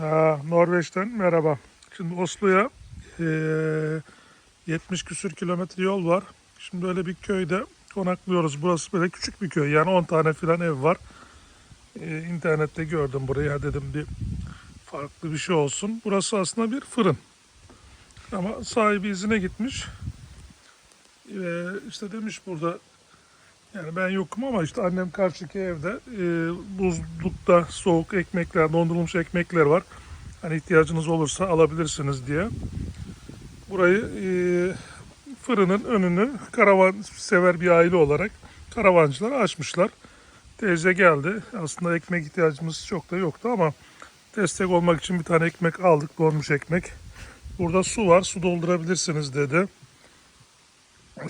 Aa, Norveç'ten merhaba. Şimdi Oslo'ya eee, 70 küsür kilometre yol var. Şimdi böyle bir köyde konaklıyoruz. Burası böyle küçük bir köy. Yani 10 tane filan ev var. Eee, internette gördüm burayı. Ya dedim bir farklı bir şey olsun. Burası aslında bir fırın. Ama sahibi izine gitmiş. Eee işte demiş burada yani ben yokum ama işte annem karşıki evde e, buzlukta soğuk ekmekler, dondurulmuş ekmekler var. Hani ihtiyacınız olursa alabilirsiniz diye. Burayı e, fırının önünü karavan sever bir aile olarak karavancılar açmışlar. Teyze geldi. Aslında ekmek ihtiyacımız çok da yoktu ama destek olmak için bir tane ekmek aldık, donmuş ekmek. Burada su var, su doldurabilirsiniz dedi.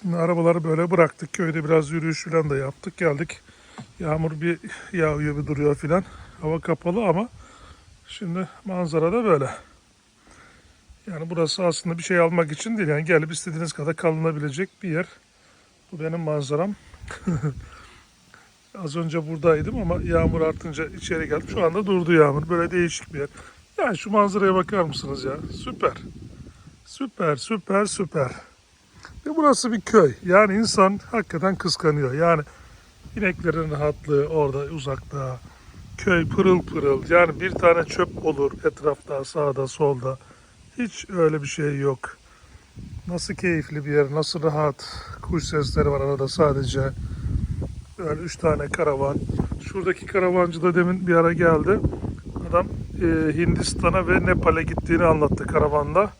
Şimdi arabaları böyle bıraktık. Köyde biraz yürüyüş falan da yaptık. Geldik. Yağmur bir yağıyor bir duruyor filan. Hava kapalı ama şimdi manzara da böyle. Yani burası aslında bir şey almak için değil. Yani gelip istediğiniz kadar kalınabilecek bir yer. Bu benim manzaram. Az önce buradaydım ama yağmur artınca içeri geldim. Şu anda durdu yağmur. Böyle değişik bir yer. Yani şu manzaraya bakar mısınız ya? Süper. Süper, süper, süper. Ve burası bir köy. Yani insan hakikaten kıskanıyor. Yani ineklerin rahatlığı orada uzakta. Köy pırıl pırıl. Yani bir tane çöp olur etrafta, sağda, solda. Hiç öyle bir şey yok. Nasıl keyifli bir yer, nasıl rahat. Kuş sesleri var arada sadece. Böyle üç tane karavan. Şuradaki karavancı da demin bir ara geldi. Adam e, Hindistan'a ve Nepal'e gittiğini anlattı karavanda.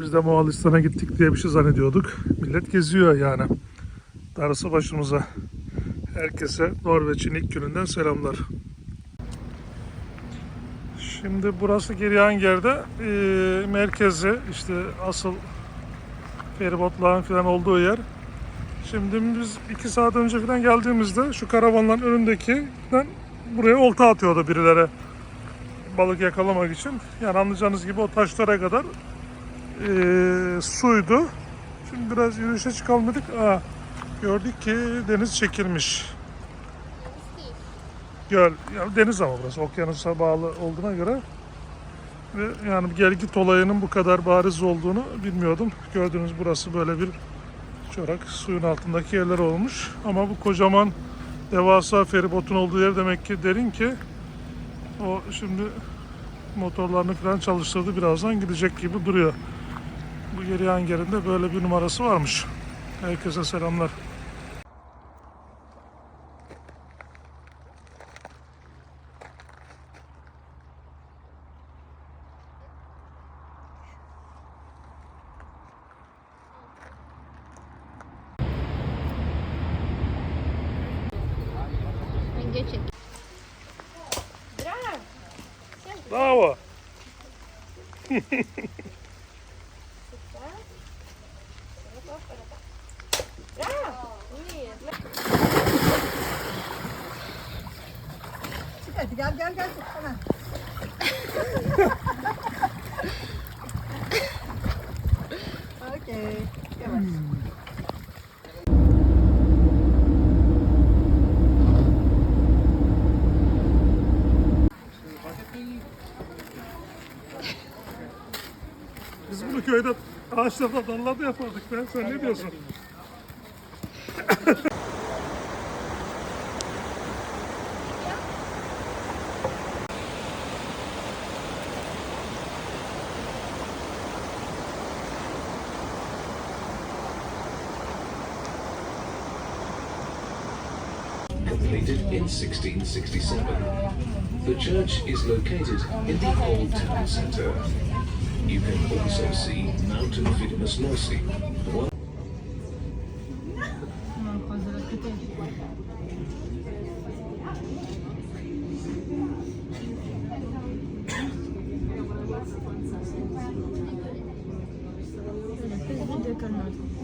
Biz de Moğolistan'a gittik diye bir şey zannediyorduk. Millet geziyor yani. Darısı başımıza. Herkese Norveç'in ilk gününden selamlar. Şimdi burası Gerianger'de e, merkezi işte asıl feribotların falan olduğu yer. Şimdi biz iki saat önce falan geldiğimizde şu karavanların önündekinden buraya olta atıyordu birileri balık yakalamak için. Yani anlayacağınız gibi o taşlara kadar e, suydu. Şimdi biraz yürüyüşe çıkalım dedik. Aa, gördük ki deniz çekilmiş. Göl, yani deniz ama burası okyanusa bağlı olduğuna göre ve yani gel git olayının bu kadar bariz olduğunu bilmiyordum. Gördüğünüz burası böyle bir çorak suyun altındaki yerler olmuş. Ama bu kocaman devasa feribotun olduğu yer demek ki derin ki o şimdi motorlarını falan çalıştırdı birazdan gidecek gibi duruyor. Bu geri hangerinde böyle bir numarası varmış. Herkese selamlar. Bravo. Hadi gel gel gel. Hemen. Okey. Yavaş. Biz bunu köyde ağaçlarda dallarda yapardık. Ben sen ne diyorsun? Completed in 1667. The church is located in the old town centre. You can also see Mountain Vidmasnosi, one Ouais,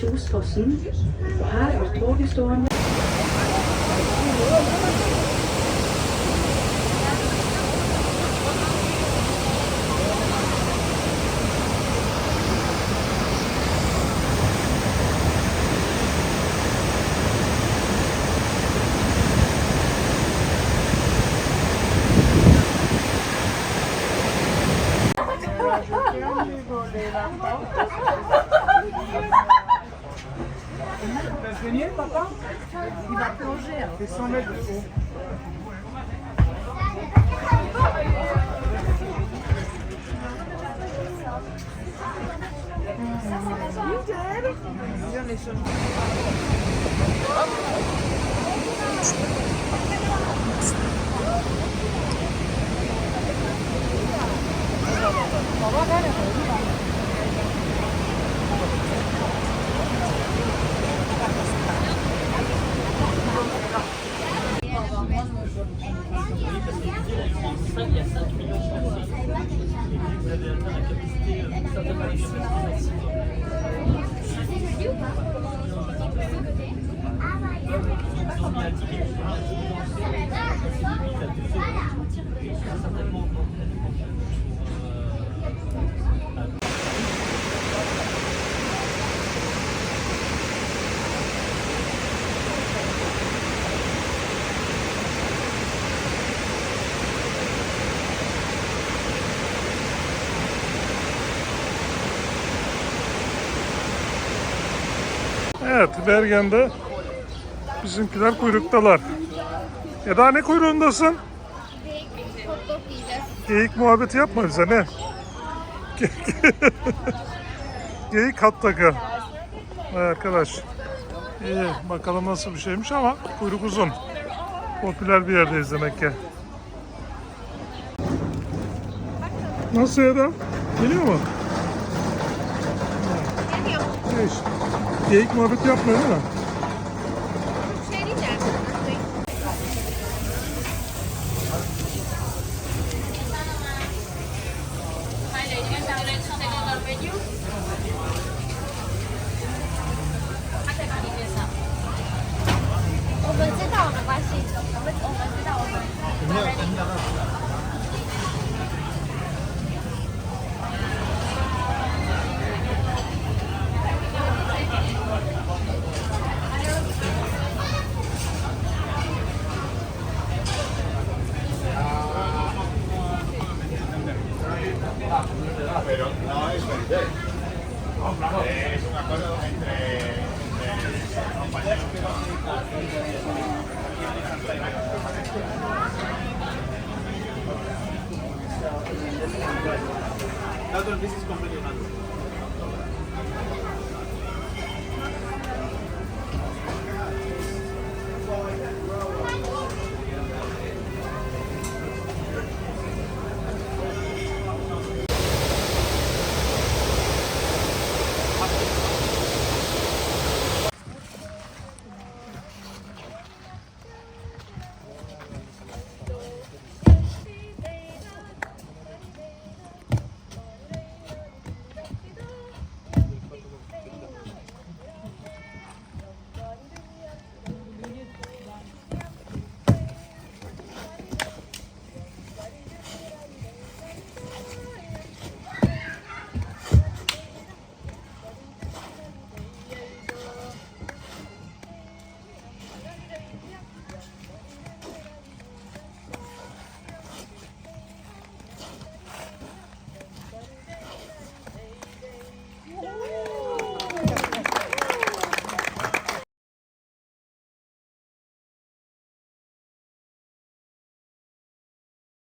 Kjosfossen, og her var toghistorien. fait 100 mètres de haut. Thank you. Toget stående. Evet, Bergen'de bizimkiler kuyruktalar. Eda ne kuyruğundasın? Geyik muhabbeti yapma bize ne? Geyik hat takı. Vay arkadaş. İyi, bakalım nasıl bir şeymiş ama kuyruk uzun. Popüler bir yerdeyiz demek ki. Nasıl Eda? Geliyor mu? Geliyor. İş? Geyik muhabbeti yapmıyor değil mi? This is completely not.